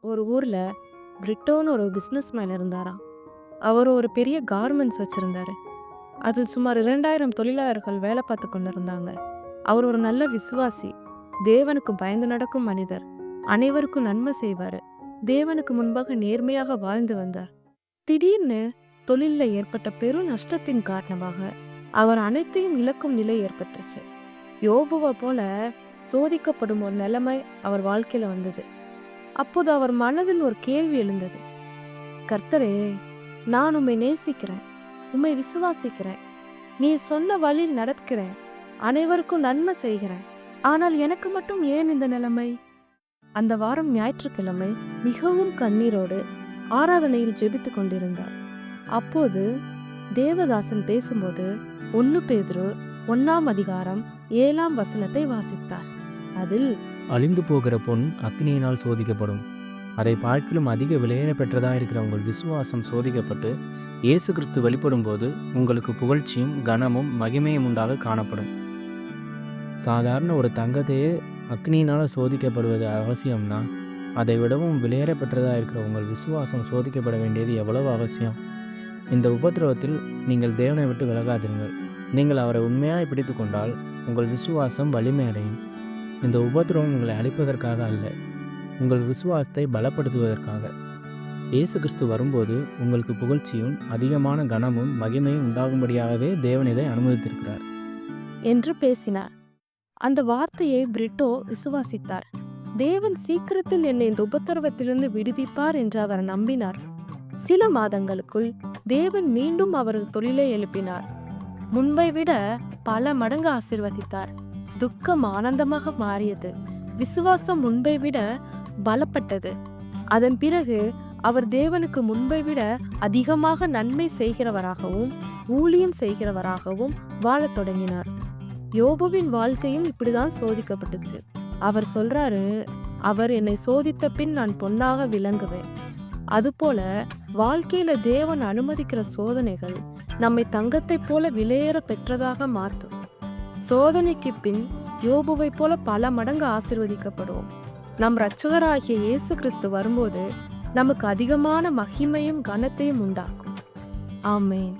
ஒரு ஊரில் பிரிட்டோன்னு ஒரு பிஸ்னஸ் மேன் இருந்தாராம் அவர் ஒரு பெரிய கார்மெண்ட்ஸ் வச்சுருந்தாரு. அதில் சுமார் இரண்டாயிரம் தொழிலாளர்கள் வேலை பார்த்து கொண்டு இருந்தாங்க அவர் ஒரு நல்ல விசுவாசி. தேவனுக்கு பயந்து நடக்கும் மனிதர். அனைவருக்கும் நன்மை செய்வார். தேவனுக்கு முன்பாக நேர்மையாக வாழ்ந்து வந்தார். திடீர்னு தொழிலில் ஏற்பட்ட பெரும் நஷ்டத்தின் காரணமாக அவர் அனைத்தையும் இழக்கும் நிலை ஏற்பட்டுச்சு. யோபுவை போல சோதிக்கப்படும் ஒரு நிலைமை அவர் வாழ்க்கையில் வந்தது. அப்போது அவர் மனதில் ஒரு கேள்வி எழுந்தது. கர்த்தரே நான் உம்மை நேசிக்கிறேன். உம்மை விசுவாசிக்கிறேன். நீ சொன்ன வழியில் நடக்கிறேன். அனைவருக்கும் நன்மை செய்கிறேன். ஆனால் எனக்கு மட்டும் ஏன் இந்த நிலைமை? அந்த வாரம் ஞாயிற்றுக்கிழமை மிகவும் கண்ணீரோடு ஆராதனையில் ஜெபித்து கொண்டிருந்தார். அப்போது தேவதாசன் பேசும்போது ஒன்று பேதுரு ஒன்னாம் அதிகாரம் ஏழாம் வசனத்தை வாசித்தார். அதில் அழிந்து போகிற பொன் அக்னியினால் சோதிக்கப்படும். அதை பார்க்கிலும் அதிக விலையின பெற்றதாக இருக்கிற உங்கள் விசுவாசம் சோதிக்கப்பட்டு இயேசு கிறிஸ்து வெளிப்படும் போது உங்களுக்கு புகழ்ச்சியும் கனமும் மகிமையும் உண்டாக காணப்படும். சாதாரண ஒரு தங்கத்தையே அக்னியினால் சோதிக்கப்படுவது அவசியம்னா அதை விடவும் விலையேற பெற்றதாக இருக்கிற உங்கள் விசுவாசம் சோதிக்கப்பட வேண்டியது எவ்வளவு அவசியம்? இந்த உபத்திரவத்தில் நீங்கள் தேவனை விட்டு விலகாதீர்கள் நீங்கள் அவரை உண்மையாய் பிடித்து கொண்டால் உங்கள் விசுவாசம் வலிமை அடையும் இந்த உபத்திரவம் உங்களை அழிப்பதற்காக அல்ல உங்கள் விசுவாசத்தை பலப்படுத்துவதற்காக. இயேசு கிறிஸ்து வரும்போது உங்களுக்கு புகழ்ச்சியும் அதிகமான கனமும் மகிமையும் உண்டாகும்படியாகவே தேவன் இதை அனுமதித்திருக்கிறார். என்று பேசினார். அந்த வார்த்தையை பிரிட்டோ விசுவாசித்தார். தேவன் சீக்கிரத்தில் என்னை இந்த உபத்திரவத்திலிருந்து விடுவிப்பார் என்று அவர் நம்பினார். சில மாதங்களுக்குள் தேவன் மீண்டும் அவரது தொழிலை எழுப்பினார். முன்பை விட பல மடங்கு ஆசிர்வதித்தார். துக்கம் ஆனந்தமாக மாறியது. விசுவாசம் முன்பை விட பலப்பட்டது. அதன் பிறகு அவர் தேவனுக்கு முன்பை விட அதிகமாக நன்மை செய்கிறவராகவும் ஊழியம் செய்கிறவராகவும் வாழத் தொடங்கினார். யோபுவின் வாழ்க்கையும் இப்படிதான் சோதிக்கப்பட்டுச்சு. அவர் சொல்றாரு அவர் என்னை சோதித்த பின் நான் பொன்னாக விளங்குவேன். அதுபோல வாழ்க்கையில தேவன் அனுமதிக்கிற சோதனைகள் நம்மை தங்கத்தைப் போல விலையேற பெற்றதாக மாற்றும். சோதனைக்கு பின் யோபுவை போல பல மடங்கு ஆசிர்வதிக்கப்படுவோம். நம் இரட்சகராகிய இயேசு கிறிஸ்து வரும்போது நமக்கு அதிகமான மகிமையும் கனத்தையும் உண்டாக்கும். ஆமேன்.